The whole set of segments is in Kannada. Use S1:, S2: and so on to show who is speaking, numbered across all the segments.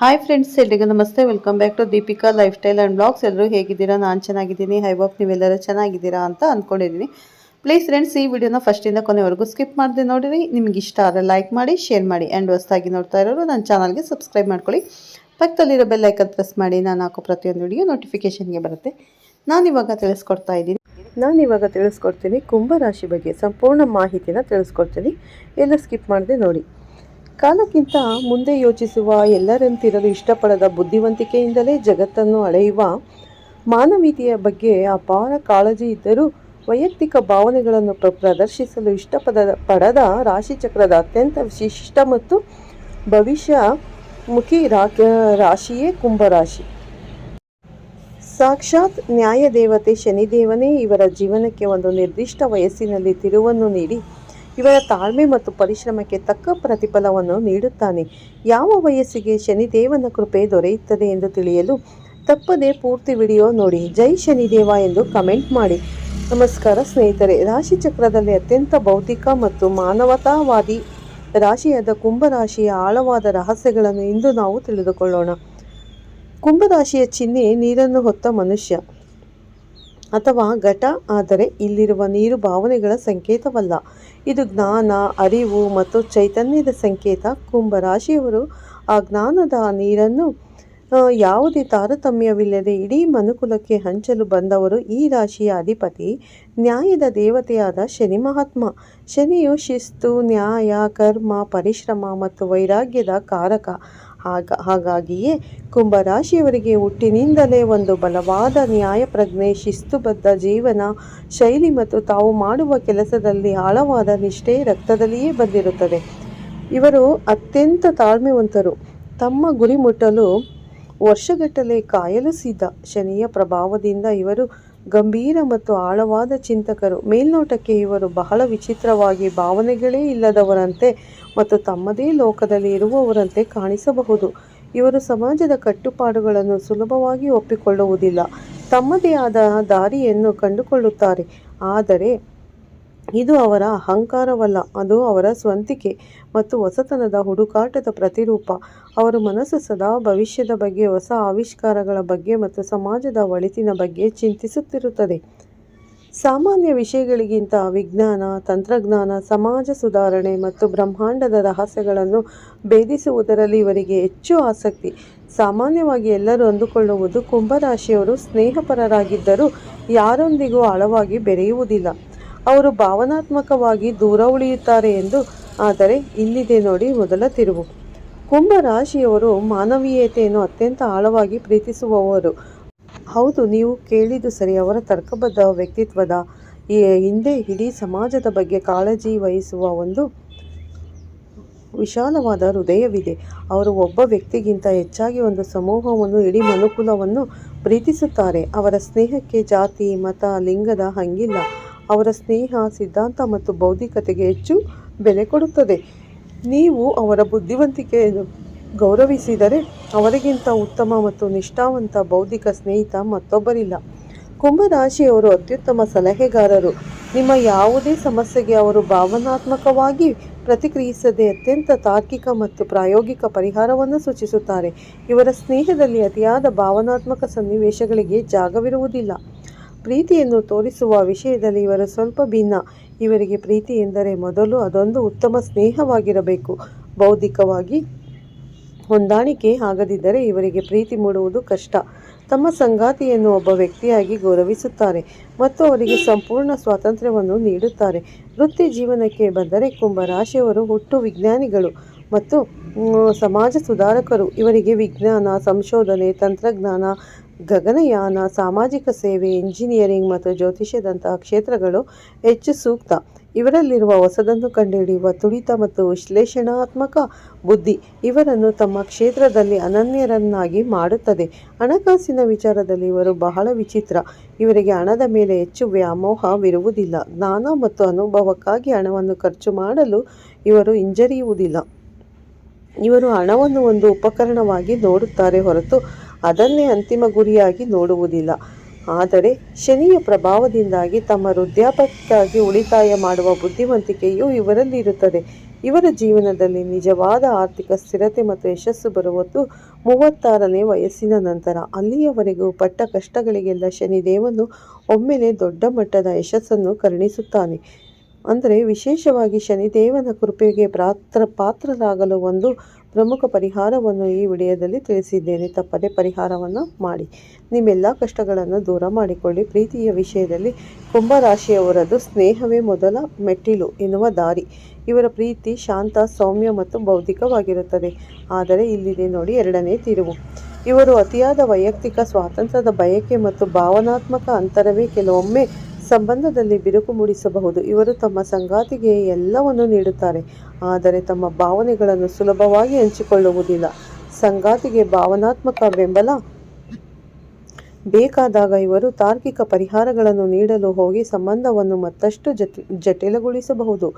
S1: ಹಾಯ್ ಫ್ರೆಂಡ್ಸ್ ಎಲ್ರಿಗೂ ನಮಸ್ತೆ. Welcome back to Deepika lifestyle and blogs ಎಲ್ಲರೂ ಹೇಗಿದ್ದೀರಾ? ನಾನು ಚೆನ್ನಾಗಿದ್ದೀನಿ. ಹೈ ಬಾಪ್ ನೀವೆಲ್ಲರೂ ಚೆನ್ನಾಗಿದ್ದೀರಾ ಅಂತ ಅಂದ್ಕೊಂಡಿದ್ದೀನಿ ಪ್ಲೀಸ್ ಫ್ರೆಂಡ್ಸ್ ಈ ವಿಡಿಯೋನ ಫಸ್ಟಿಂದ ಕೊನೆವರೆಗೂ ಸ್ಕಿಪ್ ಮಾಡಿದೆ ನೋಡಿರಿ. ನಿಮ್ಗೆ ಇಷ್ಟ ಆದರೆ ಲೈಕ್ ಮಾಡಿ ಶೇರ್ ಮಾಡಿ ಆ್ಯಂಡ್ ಹೊಸದಾಗಿ ನೋಡ್ತಾ ಇರೋರು ನನ್ನ ಚಾನಲ್ಗೆ ಸಬ್ಸ್ಕ್ರೈಬ್ ಮಾಡ್ಕೊಳ್ಳಿ. ಪಕ್ಕದಲ್ಲಿರೋ ಬೆಲ್ ಐಕನ್ ಪ್ರೆಸ್ ಮಾಡಿ, ನಾನು ಹಾಕೋ ಪ್ರತಿಯೊಂದು ವಿಡಿಯೋ ನೋಟಿಫಿಕೇಷನ್ಗೆ ಬರುತ್ತೆ. ನಾನಿವಾಗ ತಿಳಿಸ್ಕೊಡ್ತಾ ಇದ್ದೀನಿ. ನಾನಿವಾಗ ತಿಳಿಸ್ಕೊಡ್ತೀನಿ ಕುಂಭರಾಶಿ ಬಗ್ಗೆ. ಸಂಪೂರ್ಣ ಮಾಹಿತಿನ ತಿಳಿಸ್ಕೊಡ್ತೀನಿ. ಎಲ್ಲ ಸ್ಕಿಪ್ ಮಾಡಿದೆ ನೋಡಿ. ಕಾಲಕ್ಕಿಂತ ಮುಂದೆ ಯೋಚಿಸುವ ಎಲ್ಲರಂತಿರಲು ಇಷ್ಟಪಡದ ಬುದ್ಧಿವಂತಿಕೆಯಿಂದಲೇ ಜಗತ್ತನ್ನು ಅಳೆಯುವ ಮಾನವೀಯತೆಯ ಬಗ್ಗೆ ಅಪಾರ ಕಾಳಜಿ ಇದ್ದರೂ ವೈಯಕ್ತಿಕ ಭಾವನೆಗಳನ್ನು ಪ್ರ ಪ್ರದರ್ಶಿಸಲು ಇಷ್ಟಪದ, ಪಡದ ರಾಶಿಚಕ್ರದ ಅತ್ಯಂತ ವಿಶಿಷ್ಟ ಮತ್ತು ಭವಿಷ್ಯ ಮುಖಿ ರಾಶಿಯೇ ಕುಂಭರಾಶಿ. ಸಾಕ್ಷಾತ್ ನ್ಯಾಯ ದೇವತೆ ಶನಿದೇವನೇ ಇವರ ಜೀವನಕ್ಕೆ ಒಂದು ನಿರ್ದಿಷ್ಟ ವಯಸ್ಸಿನಲ್ಲಿ ತಿರುವನ್ನು ನೀಡಿ ಇವರ ತಾಳ್ಮೆ ಮತ್ತು ಪರಿಶ್ರಮಕ್ಕೆ ತಕ್ಕ ಪ್ರತಿಫಲವನ್ನು ನೀಡುತ್ತಾನೆ. ಯಾವ ವಯಸ್ಸಿಗೆ ಶನಿದೇವನ ಕೃಪೆ ದೊರೆಯುತ್ತದೆ ಎಂದು ತಿಳಿಯಲು ತಪ್ಪದೆ ಪೂರ್ತಿ ವಿಡಿಯೋ ನೋಡಿ. ಜೈ ಶನಿದೇವ ಎಂದು ಕಮೆಂಟ್ ಮಾಡಿ. ನಮಸ್ಕಾರ ಸ್ನೇಹಿತರೆ ರಾಶಿ ಚಕ್ರದಲ್ಲಿ ಅತ್ಯಂತ ಭೌತಿಕ ಮತ್ತು ಮಾನವತಾವಾದಿ ರಾಶಿಯಾದ ಕುಂಭರಾಶಿಯ ಆಳವಾದ ರಹಸ್ಯಗಳನ್ನು ಇಂದು ನಾವು ತಿಳಿದುಕೊಳ್ಳೋಣ. ಕುಂಭರಾಶಿಯ ಚಿಹ್ನೆ ನೀರನ್ನು ಹೊತ್ತ ಮನುಷ್ಯ. ಅಥವಾ ಘಟ ಆದರೆ ಇಲ್ಲಿರುವ ನೀರು ಭಾವನೆಗಳ ಸಂಕೇತವಲ್ಲ. ಇದು ಜ್ಞಾನ, ಅರಿವು ಮತ್ತು ಚೈತನ್ಯದ ಸಂಕೇತ. ಕುಂಭರಾಶಿಯವರು ಆ ಜ್ಞಾನದ ನೀರನ್ನು ಯಾವುದೇ ತಾರತಮ್ಯವಿಲ್ಲದೆ ಇಡೀ ಮನುಕುಲಕ್ಕೆ ಹಂಚಲು ಬಂದವರು ಈ ರಾಶಿಯ ಅಧಿಪತಿ, ನ್ಯಾಯದ ದೇವತೆಯಾದ ಶನಿ ಮಹಾತ್ಮ. ಶನಿಯು ಶಿಸ್ತು, ನ್ಯಾಯ, ಕರ್ಮ, ಪರಿಶ್ರಮ ಮತ್ತು ವೈರಾಗ್ಯದ ಕಾರಕ. ಹಾಗ, ಹಾಗಾಗಿಯೇ ಕುಂಭರಾಶಿಯವರಿಗೆ ಹುಟ್ಟಿನಿಂದಲೇ ಒಂದು ಬಲವಾದ ನ್ಯಾಯಪ್ರಜ್ಞೆ ಶಿಸ್ತುಬದ್ಧ ಜೀವನ ಶೈಲಿ ಮತ್ತು ತಾವು ಮಾಡುವ ಕೆಲಸದಲ್ಲಿ ಆಳವಾದ ನಿಷ್ಠೆ ರಕ್ತದಲ್ಲಿಯೇ ಬಂದಿರುತ್ತದೆ. ಇವರು ಅತ್ಯಂತ ತಾಳ್ಮೆವಂತರು. ತಮ್ಮ ಗುರಿ ಮುಟ್ಟಲು ವರ್ಷಗಟ್ಟಲೆ ಕಾಯಲು ಸಿದ್ಧ. ಶನಿಯ ಪ್ರಭಾವದಿಂದ ಇವರು ಗಂಭೀರ ಮತ್ತು ಆಳವಾದ ಚಿಂತಕರು. ಮೇಲ್ನೋಟಕ್ಕೆ ಇವರು ಬಹಳ ವಿಚಿತ್ರವಾಗಿ ಭಾವನೆಗಳೇ ಇಲ್ಲದವರಂತೆ ಮತ್ತು ತಮ್ಮದೇ ಲೋಕದಲ್ಲಿ ಇರುವವರಂತೆ ಕಾಣಿಸಬಹುದು. ಇವರು ಸಮಾಜದ ಕಟ್ಟುಪಾಡುಗಳನ್ನು ಸುಲಭವಾಗಿ ಒಪ್ಪಿಕೊಳ್ಳುವುದಿಲ್ಲ. ತಮ್ಮದೇ ಆದ ದಾರಿಯನ್ನು ಕಂಡುಕೊಳ್ಳುತ್ತಾರೆ. ಆದರೆ ಇದು ಅವರ ಅಹಂಕಾರವಲ್ಲ, ಅದು ಅವರ ಸ್ವಂತಿಕೆ ಮತ್ತು ಹೊಸತನದ ಹುಡುಕಾಟದ ಪ್ರತಿರೂಪ. ಅವರ ಮನಸ್ಸು ಸದಾ ಭವಿಷ್ಯದ ಬಗ್ಗೆ, ಹೊಸ ಆವಿಷ್ಕಾರಗಳ ಬಗ್ಗೆ ಮತ್ತು ಸಮಾಜದ ಒಳಿತಿನ ಬಗ್ಗೆ ಚಿಂತಿಸುತ್ತಿರುತ್ತದೆ. ಸಾಮಾನ್ಯ ವಿಷಯಗಳಿಗಿಂತ ವಿಜ್ಞಾನ, ತಂತ್ರಜ್ಞಾನ, ಸಮಾಜ ಸುಧಾರಣೆ ಮತ್ತು ಬ್ರಹ್ಮಾಂಡದ ರಹಸ್ಯಗಳನ್ನು ಭೇದಿಸುವುದರಲ್ಲಿ ಇವರಿಗೆ ಹೆಚ್ಚು ಆಸಕ್ತಿ. ಸಾಮಾನ್ಯವಾಗಿ ಎಲ್ಲರೂ ಅಂದುಕೊಳ್ಳುವುದು ಕುಂಭರಾಶಿಯವರು ಸ್ನೇಹಪರರಾಗಿದ್ದರೂ ಯಾರೊಂದಿಗೂ ಆಳವಾಗಿ ಬೆರೆಯುವುದಿಲ್ಲ. ಅವರು ಭಾವನಾತ್ಮಕವಾಗಿ ದೂರ ಉಳಿಯುತ್ತಾರೆ ಎಂದು, ಆದರೆ ಇಲ್ಲಿದೆ ನೋಡಿ ಮೊದಲ ತಿರುವು. ಕುಂಭ ರಾಶಿಯವರು ಮಾನವೀಯತೆಯನ್ನು ಅತ್ಯಂತ ಆಳವಾಗಿ ಪ್ರೀತಿಸುವವರು. ಹೌದು, ನೀವು ಕೇಳಿದ್ದು ಸರಿ. ಅವರ ತರ್ಕಬದ್ಧ ವ್ಯಕ್ತಿತ್ವದ ಹಿಂದೆ ಇಡೀ ಸಮಾಜದ ಬಗ್ಗೆ ಕಾಳಜಿ ವಹಿಸುವ ಒಂದು ವಿಶಾಲವಾದ ಹೃದಯವಿದೆ. ಅವರು ಒಬ್ಬ ವ್ಯಕ್ತಿಗಿಂತ ಹೆಚ್ಚಾಗಿ ಒಂದು ಸಮೂಹವನ್ನು, ಇಡೀ ಮನುಕುಲವನ್ನು ಪ್ರೀತಿಸುತ್ತಾರೆ. ಅವರ ಸ್ನೇಹಕ್ಕೆ ಜಾತಿ, ಮತ, ಲಿಂಗದ ಹಂಗಿಲ್ಲ. ಅವರ ಸ್ನೇಹ, ಸಿದ್ಧಾಂತ ಮತ್ತು ಬೌದ್ಧಿಕತೆಗೆ ಹೆಚ್ಚು ಬೆಲೆ ಕೊಡುತ್ತದೆ. ನೀವು ಅವರ ಬುದ್ಧಿವಂತಿಕೆಯನ್ನು ಗೌರವಿಸಿದರೆ ಅವರಿಗಿಂತ ಉತ್ತಮ ಮತ್ತು ನಿಷ್ಠಾವಂತ ಬೌದ್ಧಿಕ ಸ್ನೇಹಿತ ಮತ್ತೊಬ್ಬರಿಲ್ಲ. ಕುಂಭರಾಶಿಯವರು ಅತ್ಯುತ್ತಮ ಸಲಹೆಗಾರರು. ನಿಮ್ಮ ಯಾವುದೇ ಸಮಸ್ಯೆಗೆ ಅವರು ಭಾವನಾತ್ಮಕವಾಗಿ ಪ್ರತಿಕ್ರಿಯಿಸದೆ ಅತ್ಯಂತ ತಾರ್ಕಿಕ ಮತ್ತು ಪ್ರಾಯೋಗಿಕ ಪರಿಹಾರವನ್ನು ಸೂಚಿಸುತ್ತಾರೆ. ಇವರ ಸ್ನೇಹದಲ್ಲಿ ಅತಿಯಾದ ಭಾವನಾತ್ಮಕ ಸನ್ನಿವೇಶಗಳಿಗೆ ಜಾಗವಿರುವುದಿಲ್ಲ. ಪ್ರೀತಿಯನ್ನು ತೋರಿಸುವ ವಿಷಯದಲ್ಲಿ ಇವರು ಸ್ವಲ್ಪ ಭಿನ್ನ. ಇವರಿಗೆ ಪ್ರೀತಿ ಎಂದರೆ ಮೊದಲು ಅದೊಂದು ಉತ್ತಮ ಸ್ನೇಹವಾಗಿರಬೇಕು. ಬೌದ್ಧಿಕವಾಗಿ ಹೊಂದಾಣಿಕೆ ಆಗದಿದ್ದರೆ ಇವರಿಗೆ ಪ್ರೀತಿ ಮೂಡುವುದು ಕಷ್ಟ. ತಮ್ಮ ಸಂಗಾತಿಯನ್ನು ಒಬ್ಬ ವ್ಯಕ್ತಿಯಾಗಿ ಗೌರವಿಸುತ್ತಾರೆ ಮತ್ತು ಅವರಿಗೆ ಸಂಪೂರ್ಣ ಸ್ವಾತಂತ್ರ್ಯವನ್ನು ನೀಡುತ್ತಾರೆ. ವೃತ್ತಿ ಜೀವನಕ್ಕೆ ಬಂದರೆ ಕುಂಭ ರಾಶಿಯವರು ಹುಟ್ಟು ವಿಜ್ಞಾನಿಗಳು. ಮತ್ತು ಸಮಾಜ ಸುಧಾರಕರು. ಇವರಿಗೆ ವಿಜ್ಞಾನ, ಸಂಶೋಧನೆ, ತಂತ್ರಜ್ಞಾನ, ಗಗನಯಾನ, ಸಾಮಾಜಿಕ ಸೇವೆ, ಇಂಜಿನಿಯರಿಂಗ್ ಮತ್ತು ಜ್ಯೋತಿಷ್ಯದಂತಹ ಕ್ಷೇತ್ರಗಳು ಹೆಚ್ಚು ಸೂಕ್ತ. ಇವರಲ್ಲಿರುವ ಹೊಸದನ್ನು ಕಂಡುಹಿಡಿಯುವ ತುಡಿತ ಮತ್ತು ವಿಶ್ಲೇಷಣಾತ್ಮಕ ಬುದ್ಧಿ ಇವರನ್ನು ತಮ್ಮ ಕ್ಷೇತ್ರದಲ್ಲಿ ಅನನ್ಯರನ್ನಾಗಿ ಮಾಡುತ್ತದೆ. ಹಣಕಾಸಿನ ವಿಚಾರದಲ್ಲಿ ಇವರು ಬಹಳ ವಿಚಿತ್ರ. ಇವರಿಗೆ ಹಣದ ಮೇಲೆ ಹೆಚ್ಚು ವ್ಯಾಮೋಹವಿರುವುದಿಲ್ಲ. ಜ್ಞಾನ ಮತ್ತು ಅನುಭವಕ್ಕಾಗಿ ಹಣವನ್ನು ಖರ್ಚು ಮಾಡಲು ಇವರು ಹಿಂಜರಿಯುವುದಿಲ್ಲ. ಇವರು ಹಣವನ್ನು ಒಂದು ಉಪಕರಣವಾಗಿ ನೋಡುತ್ತಾರೆ ಹೊರತು ಅದನ್ನೇ ಅಂತಿಮ ಗುರಿಯಾಗಿ ನೋಡುವುದಿಲ್ಲ. ಆದರೆ ಶನಿಯ ಪ್ರಭಾವದಿಂದಾಗಿ ತಮ್ಮ ವೃದ್ಧಾಪ್ಯಕ್ಕಾಗಿ ಉಳಿತಾಯ ಮಾಡುವ ಬುದ್ಧಿವಂತಿಕೆಯು ಇವರಲ್ಲಿ ಇರುತ್ತದೆ. ಇವರ ಜೀವನದಲ್ಲಿ ನಿಜವಾದ ಆರ್ಥಿಕ ಸ್ಥಿರತೆ ಮತ್ತು ಯಶಸ್ಸು ಬರುವುದು ಮೂವತ್ತಾರನೇ ವಯಸ್ಸಿನ ನಂತರ ಅಲ್ಲಿಯವರೆಗೂ ಪಟ್ಟ ಕಷ್ಟಗಳಿಗೆಲ್ಲ ಶನಿದೇವನು ಒಮ್ಮೆಲೆ ದೊಡ್ಡ ಮಟ್ಟದ ಯಶಸ್ಸನ್ನು ಕರುಣಿಸುತ್ತಾನೆ. ಅಂದರೆ ವಿಶೇಷವಾಗಿ ಶನಿದೇವನ ಕೃಪೆಗೆ ಪಾತ್ರ ಪಾತ್ರರಾಗಲು ಒಂದು ಪ್ರಮುಖ ಪರಿಹಾರವನ್ನು ಈ ವಿಡಿಯೋದಲ್ಲಿ ತಿಳಿಸಿದ್ದೇನೆ. ತಪ್ಪದೆ ಪರಿಹಾರವನ್ನು ಮಾಡಿ. ನಿಮ್ಮೆಲ್ಲ ಕಷ್ಟಗಳನ್ನು ದೂರ ಮಾಡಿಕೊಳ್ಳಿ. ಪ್ರೀತಿಯ ವಿಷಯದಲ್ಲಿ ಕುಂಭರಾಶಿಯವರದು ಸ್ನೇಹವೇ ಮೊದಲ ಮೆಟ್ಟಿಲು ಎನ್ನುವ ದಾರಿ. ಇವರ ಪ್ರೀತಿ ಶಾಂತ, ಸೌಮ್ಯ ಮತ್ತು ಬೌದ್ಧಿಕವಾಗಿರುತ್ತದೆ. ಆದರೆ ಇಲ್ಲಿದೆ ನೋಡಿ ಎರಡನೇ ತಿರುವು. ಇವರು ಅತಿಯಾದ ವೈಯಕ್ತಿಕ ಸ್ವಾತಂತ್ರ್ಯದ ಬಯಕೆ ಮತ್ತು ಭಾವನಾತ್ಮಕ ಅಂತರವೇ ಕೆಲವೊಮ್ಮೆ ಸಂಬಂಧದಲ್ಲಿ ಬಿರುಕು ಮೂಡಿಸಬಹುದು. ಇವರು ತಮ್ಮ ಸಂಗಾತಿಗೆ ಎಲ್ಲವನ್ನು ನೀಡುತ್ತಾರೆ. ಆದರೆ ತಮ್ಮ ಭಾವನೆಗಳನ್ನು ಸುಲಭವಾಗಿ ಹಂಚಿಕೊಳ್ಳುವುದಿಲ್ಲ. ಸಂಗಾತಿಗೆ ಭಾವನಾತ್ಮಕ ಬೆಂಬಲ ಬೇಕಾದಾಗ ಇವರು ತಾರ್ಕಿಕ ಪರಿಹಾರಗಳನ್ನು ನೀಡಲು ಹೋಗಿ ಸಂಬಂಧವನ್ನು ಮತ್ತಷ್ಟು ಜಟಿ, ಜಟಿಲಗೊಳಿಸಬಹುದು.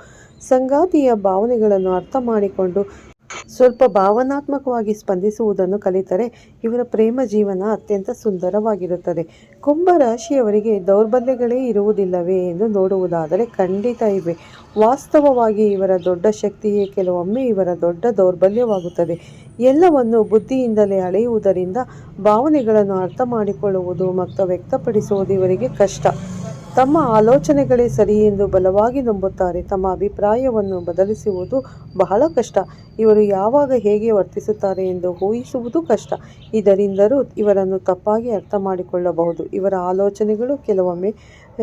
S1: ಸಂಗಾತಿಯ ಭಾವನೆಗಳನ್ನು ಅರ್ಥ ಮಾಡಿಕೊಂಡು ಸ್ವಲ್ಪ ಭಾವನಾತ್ಮಕವಾಗಿ ಸ್ಪಂದಿಸುವುದನ್ನು ಕಲಿತರೆ ಇವರ ಪ್ರೇಮ ಜೀವನ ಅತ್ಯಂತ ಸುಂದರವಾಗಿರುತ್ತದೆ. ಕುಂಭ ರಾಶಿಯವರಿಗೆ ದೌರ್ಬಲ್ಯಗಳೇ ಇರುವುದಿಲ್ಲವೇ ಎಂದು ನೋಡುವುದಾದರೆ ಖಂಡಿತ ಇವೆ. ವಾಸ್ತವವಾಗಿ ಇವರ ದೊಡ್ಡ ಶಕ್ತಿಯೇ ಕೆಲವೊಮ್ಮೆ ಇವರ ದೊಡ್ಡ ದೌರ್ಬಲ್ಯವಾಗುತ್ತದೆ. ಎಲ್ಲವನ್ನು ಬುದ್ಧಿಯಿಂದಲೇ ಅಳೆಯುವುದರಿಂದ ಭಾವನೆಗಳನ್ನು ಅರ್ಥ ಮಾಡಿಕೊಳ್ಳುವುದು ಮತ್ತು ವ್ಯಕ್ತಪಡಿಸುವುದು ಇವರಿಗೆ ಕಷ್ಟ. ತಮ್ಮ ಆಲೋಚನೆಗಳೇ ಸರಿ ಎಂದು ಬಲವಾಗಿ ನಂಬುತ್ತಾರೆ. ತಮ್ಮ ಅಭಿಪ್ರಾಯವನ್ನು ಬದಲಿಸುವುದು ಬಹಳ ಕಷ್ಟ. ಇವರು ಯಾವಾಗ ಹೇಗೆ ವರ್ತಿಸುತ್ತಾರೆ ಎಂದು ಊಹಿಸುವುದು ಕಷ್ಟ. ಇದರಿಂದಲೂ ಇವರನ್ನು ತಪ್ಪಾಗಿ ಅರ್ಥ ಮಾಡಿಕೊಳ್ಳಬಹುದು ಇವರ ಆಲೋಚನೆಗಳು ಕೆಲವೊಮ್ಮೆ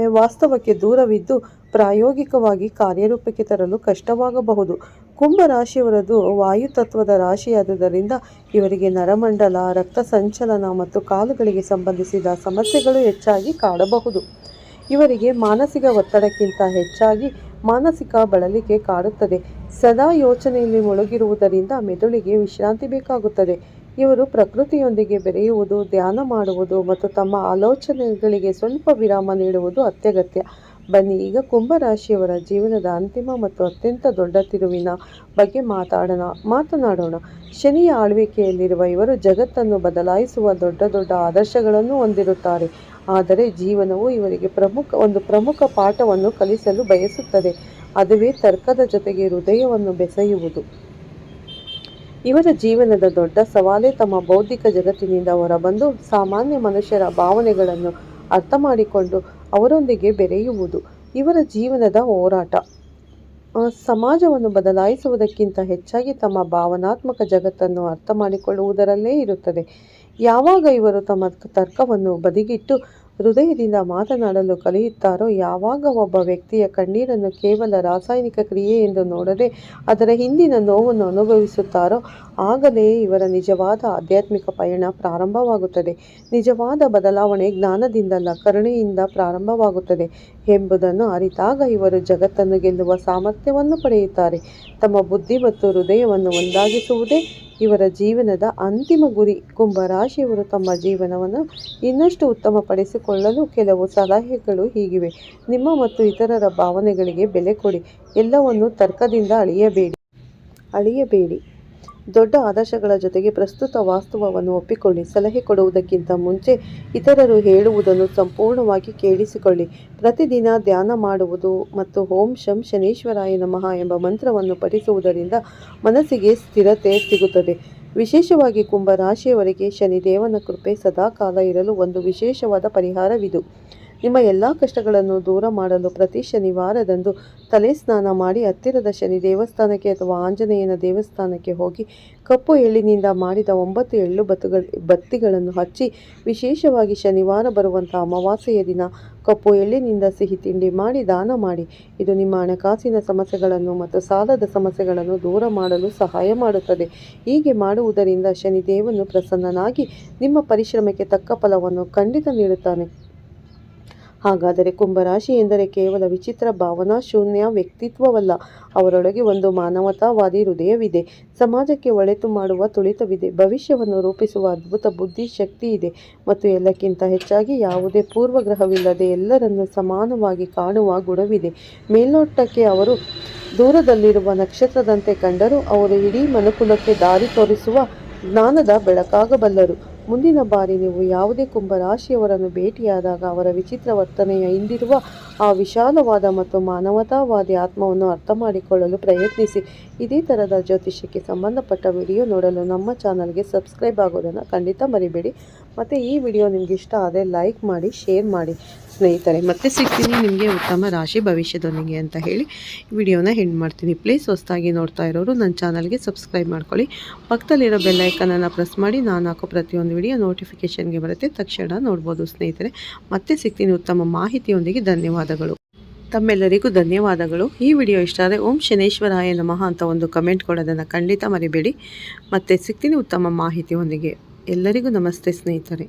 S1: ವಾಸ್ತವಕ್ಕೆ ದೂರವಿದ್ದು ಪ್ರಾಯೋಗಿಕವಾಗಿ ಕಾರ್ಯರೂಪಕ್ಕೆ ತರಲು ಕಷ್ಟವಾಗಬಹುದು. ಕುಂಭ ರಾಶಿಯವರದು ವಾಯುತತ್ವದ ರಾಶಿಯಾದುದರಿಂದ ಇವರಿಗೆ ನರಮಂಡಲ, ರಕ್ತ ಸಂಚಲನ ಮತ್ತು ಕಾಲುಗಳಿಗೆ ಸಂಬಂಧಿಸಿದ ಸಮಸ್ಯೆಗಳು ಹೆಚ್ಚಾಗಿ ಕಾಡಬಹುದು. ಇವರಿಗೆ ಮಾನಸಿಕ ಒತ್ತಡಕ್ಕಿಂತ ಹೆಚ್ಚಾಗಿ ಮಾನಸಿಕ ಬಳಲಿಕೆ ಕಾಡುತ್ತದೆ. ಸದಾ ಯೋಚನೆಯಲ್ಲಿ ಮುಳುಗಿರುವುದರಿಂದ ಮೆದುಳಿಗೆ ವಿಶ್ರಾಂತಿ ಬೇಕಾಗುತ್ತದೆ. ಇವರು ಪ್ರಕೃತಿಯೊಂದಿಗೆ ಬೆರೆಯುವುದು, ಧ್ಯಾನ ಮಾಡುವುದು ಮತ್ತು ತಮ್ಮ ಆಲೋಚನೆಗಳಿಗೆ ಸ್ವಲ್ಪ ವಿರಾಮ ನೀಡುವುದು ಅತ್ಯಗತ್ಯ. ಬನ್ನಿ. ಈಗ ಕುಂಭರಾಶಿಯವರ ಜೀವನದ ಅಂತಿಮ ಮತ್ತು ಅತ್ಯಂತ ದೊಡ್ಡ ತಿರುವಿನ ಬಗ್ಗೆ ಮಾತಾಡೋಣ, ಮಾತನಾಡೋಣ. ಶನಿಯ ಆಳ್ವಿಕೆಯಲ್ಲಿರುವ ಇವರು ಜಗತ್ತನ್ನು ಬದಲಾಯಿಸುವ ದೊಡ್ಡ ದೊಡ್ಡ ಆದರ್ಶಗಳನ್ನು ಹೊಂದಿರುತ್ತಾರೆ. ಆದರೆ ಜೀವನವು ಇವರಿಗೆ ಪ್ರಮುಖ, ಒಂದು ಪ್ರಮುಖ ಪಾಠವನ್ನು ಕಲಿಸಲು ಬಯಸುತ್ತದೆ. ಅದುವೇ ತರ್ಕದ ಜೊತೆಗೆ ಹೃದಯವನ್ನು ಬೆಸೆಯುವುದು. ಇವರ ಜೀವನದ ದೊಡ್ಡ ಸವಾಲೇ ತಮ್ಮ ಬೌದ್ಧಿಕ ಜಗತ್ತಿನಿಂದ ಹೊರಬಂದು ಸಾಮಾನ್ಯ ಮನುಷ್ಯರ ಭಾವನೆಗಳನ್ನು ಅರ್ಥ ಮಾಡಿಕೊಂಡು ಅವರೊಂದಿಗೆ ಬೆರೆಯುವುದು ಇವರ ಜೀವನದ ಹೋರಾಟ. ಸಮಾಜವನ್ನು ಬದಲಾಯಿಸುವುದಕ್ಕಿಂತ ಹೆಚ್ಚಾಗಿ ತಮ್ಮ ಭಾವನಾತ್ಮಕ ಜಗತ್ತನ್ನು ಅರ್ಥ ಮಾಡಿಕೊಳ್ಳುವುದರಲ್ಲೇ ಇರುತ್ತದೆ. ಯಾವಾಗ ಇವರು ತಮ್ಮ ತರ್ಕವನ್ನು ಬದಿಗಿಟ್ಟು ಹೃದಯದಿಂದ ಮಾತನಾಡಲು ಕಲಿಯುತ್ತಾರೋ, ಯಾವಾಗ ಒಬ್ಬ ವ್ಯಕ್ತಿಯ ಕಣ್ಣೀರನ್ನು ಕೇವಲ ರಾಸಾಯನಿಕ ಕ್ರಿಯೆ ಎಂದು ನೋಡದೆ ಅದರ ಹಿಂದಿನ ನೋವನ್ನು ಅನುಭವಿಸುತ್ತಾರೋ, ಆಗಲೇ ಇವರ ನಿಜವಾದ ಆಧ್ಯಾತ್ಮಿಕ ಪಯಣ ಪ್ರಾರಂಭವಾಗುತ್ತದೆ. ನಿಜವಾದ ಬದಲಾವಣೆ ಜ್ಞಾನದಿಂದಲ್ಲ, ಕರುಣೆಯಿಂದ ಪ್ರಾರಂಭವಾಗುತ್ತದೆ ಎಂಬುದನ್ನು ಅರಿತಾಗ ಇವರು ಜಗತ್ತನ್ನು ಗೆಲ್ಲುವ ಸಾಮರ್ಥ್ಯವನ್ನು ಪಡೆಯುತ್ತಾರೆ. ತಮ್ಮ ಬುದ್ಧಿ ಮತ್ತು ಹೃದಯವನ್ನು ಒಂದಾಗಿಸುವುದೇ ಇವರ ಜೀವನದ ಅಂತಿಮ ಗುರಿ ಕುಂಭರಾಶಿಯವರು ತಮ್ಮ ಜೀವನವನ್ನು ಇನ್ನಷ್ಟು ಉತ್ತಮಪಡಿಸಿಕೊಳ್ಳಲು ಕೆಲವು ಸಲಹೆಗಳು ಹೀಗಿವೆ. ನಿಮ್ಮ ಮತ್ತು ಇತರರ ಭಾವನೆಗಳಿಗೆ ಬೆಲೆ ಕೊಡಿ. ಎಲ್ಲವನ್ನು ತರ್ಕದಿಂದ ಅಳಿಯಬೇಡಿ. ಅಳಿಯಬೇಡಿ. ದೊಡ್ಡ ಆದರ್ಶಗಳ ಜೊತೆಗೆ ಪ್ರಸ್ತುತ ವಾಸ್ತವವನ್ನು ಒಪ್ಪಿಕೊಳ್ಳಿ. ಸಲಹೆ ಕೊಡುವುದಕ್ಕಿಂತ ಮುಂಚೆ ಇತರರು ಹೇಳುವುದನ್ನು ಸಂಪೂರ್ಣವಾಗಿ ಕೇಳಿಸಿಕೊಳ್ಳಿ. ಪ್ರತಿದಿನ ಧ್ಯಾನ ಮಾಡುವುದು ಮತ್ತು ಓಂ ಶಂ ಶನೀಶ್ವರಾಯ ನಮಃ ಎಂಬ ಮಂತ್ರವನ್ನು ಪಠಿಸುವುದರಿಂದ ಮನಸ್ಸಿಗೆ ಸ್ಥಿರತೆ ಸಿಗುತ್ತದೆ. ವಿಶೇಷವಾಗಿ ಕುಂಭ ರಾಶಿಯವರಿಗೆ ಶನಿದೇವನ ಕೃಪೆ ಸದಾಕಾಲ ಇರಲು ಒಂದು ವಿಶೇಷವಾದ ಪರಿಹಾರವಿದು. ನಿಮ್ಮ ಎಲ್ಲ ಕಷ್ಟಗಳನ್ನು ದೂರ ಮಾಡಲು ಪ್ರತಿ ಶನಿವಾರದಂದು ತಲೆ ಸ್ನಾನ ಮಾಡಿ ಹತ್ತಿರದ ಶನಿ ದೇವಸ್ಥಾನಕ್ಕೆ ಅಥವಾ ಆಂಜನೇಯನ ದೇವಸ್ಥಾನಕ್ಕೆ ಹೋಗಿ ಕಪ್ಪು ಎಳ್ಳಿನಿಂದ ಮಾಡಿದ ಒಂಬತ್ತು ಎಳ್ಳು ಬತ್ತುಗಳ, ಬತ್ತಿಗಳನ್ನು ಹಚ್ಚಿ ವಿಶೇಷವಾಗಿ ಶನಿವಾರ ಬರುವಂಥ ಅಮಾವಾಸ್ಯೆಯ ದಿನ ಕಪ್ಪು ಎಳ್ಳಿನಿಂದ ಸಿಹಿ ತಿಂಡಿ ಮಾಡಿ ದಾನ ಮಾಡಿ. ಇದು ನಿಮ್ಮ ಹಣಕಾಸಿನ ಸಮಸ್ಯೆಗಳನ್ನು ಮತ್ತು ಸಾಲದ ಸಮಸ್ಯೆಗಳನ್ನು ದೂರ ಮಾಡಲು ಸಹಾಯ ಮಾಡುತ್ತದೆ. ಹೀಗೆ ಮಾಡುವುದರಿಂದ ಶನಿದೇವನು ಪ್ರಸನ್ನನಾಗಿ ನಿಮ್ಮ ಪರಿಶ್ರಮಕ್ಕೆ ತಕ್ಕ ಫಲವನ್ನು ಖಂಡಿತ ನೀಡುತ್ತಾನೆ. ಹಾಗಾದರೆ ಕುಂಭರಾಶಿ ಎಂದರೆ ಕೇವಲ ವಿಚಿತ್ರ ಭಾವನಾ ಶೂನ್ಯ ವ್ಯಕ್ತಿತ್ವವಲ್ಲ. ಅವರೊಳಗೆ ಒಂದು ಮಾನವತಾವಾದಿ ಹೃದಯವಿದೆ. ಸಮಾಜಕ್ಕೆ ಒಳೆತು ಮಾಡುವ ತುಳಿತವಿದೆ. ಭವಿಷ್ಯವನ್ನು ರೂಪಿಸುವ ಅದ್ಭುತ ಬುದ್ಧಿ ಶಕ್ತಿ ಇದೆ. ಮತ್ತು ಎಲ್ಲಕ್ಕಿಂತ ಹೆಚ್ಚಾಗಿ ಯಾವುದೇ ಪೂರ್ವಗ್ರಹವಿಲ್ಲದೆ ಎಲ್ಲರನ್ನು ಸಮಾನವಾಗಿ ಕಾಣುವ ಗುಣವಿದೆ. ಮೇಲ್ನೋಟಕ್ಕೆ ಅವರು ದೂರದಲ್ಲಿರುವ ನಕ್ಷತ್ರದಂತೆ ಕಂಡರೂ ಅವರು ಇಡೀ ಮನುಕುಲಕ್ಕೆ ದಾರಿ ತೋರಿಸುವ ಜ್ಞಾನದ ಬೆಳಕಾಗಬಲ್ಲರು. ಮುಂದಿನ ಬಾರಿ ನೀವು ಯಾವುದೇ ಕುಂಭರಾಶಿಯವರನ್ನು ಭೇಟಿಯಾದಾಗ ಅವರ ವಿಚಿತ್ರ ವರ್ತನೆಯ ಹಿಂದಿರುವ ಆ ವಿಶಾಲವಾದ ಮತ್ತು ಮಾನವತಾವಾದಿ ಆತ್ಮವನ್ನು ಅರ್ಥ ಮಾಡಿಕೊಳ್ಳಲು ಪ್ರಯತ್ನಿಸಿ. ಇದೇ ಥರದ ಜ್ಯೋತಿಷ್ಯಕ್ಕೆ ಸಂಬಂಧಪಟ್ಟ ವಿಡಿಯೋ ನೋಡಲು ನಮ್ಮ ಚಾನಲ್ಗೆ ಸಬ್ಸ್ಕ್ರೈಬ್ ಆಗೋದನ್ನು ಖಂಡಿತ ಮರಿಬೇಡಿ. ಮತ್ತು ಈ ವಿಡಿಯೋ ನಿಮಗೆ ಇಷ್ಟ ಆದರೆ ಲೈಕ್ ಮಾಡಿ, ಶೇರ್ ಮಾಡಿ. ಸ್ನೇಹಿತರೆ, ಮತ್ತೆ ಸಿಗ್ತೀನಿ ನಿಮಗೆ ಉತ್ತಮ ರಾಶಿ ಭವಿಷ್ಯದೊಂದಿಗೆ ಅಂತ ಹೇಳಿ ವಿಡಿಯೋನ ಹೆಂಡ್ ಮಾಡ್ತೀನಿ. ಪ್ಲೀಸ್ ಹೊಸದಾಗಿ ನೋಡ್ತಾ ಇರೋರು ನನ್ನ ಚಾನಲ್ಗೆ ಸಬ್ಸ್ಕ್ರೈಬ್ ಮಾಡ್ಕೊಳ್ಳಿ. ಪಕ್ಕದಲ್ಲಿರೋ ಬೆಲ್ಲೈಕನನ್ನು ಪ್ರೆಸ್ ಮಾಡಿ ನಾನು ಹಾಕೋ ಪ್ರತಿಯೊಂದು ವಿಡಿಯೋ ನೋಟಿಫಿಕೇಷನ್ಗೆ ಬರುತ್ತೆ. ತಕ್ಷಣ ನೋಡ್ಬೋದು ಸ್ನೇಹಿತರೆ. ಮತ್ತೆ ಸಿಗ್ತೀನಿ ಉತ್ತಮ ಮಾಹಿತಿಯೊಂದಿಗೆ ಧನ್ಯವಾದಗಳು. ತಮ್ಮೆಲ್ಲರಿಗೂ ಧನ್ಯವಾದಗಳು. ಈ ವಿಡಿಯೋ ಇಷ್ಟ ಆದರೆ ಓಂ ಶನೇಶ್ವರಾಯ ನಮಃ ಅಂತ ಒಂದು ಕಮೆಂಟ್ ಕೊಡೋದನ್ನು ಖಂಡಿತ ಮರಿಬೇಡಿ. ಮತ್ತೆ ಸಿಗ್ತೀನಿ ಉತ್ತಮ ಮಾಹಿತಿಯೊಂದಿಗೆ. ಎಲ್ಲರಿಗೂ ನಮಸ್ತೆ ಸ್ನೇಹಿತರೆ.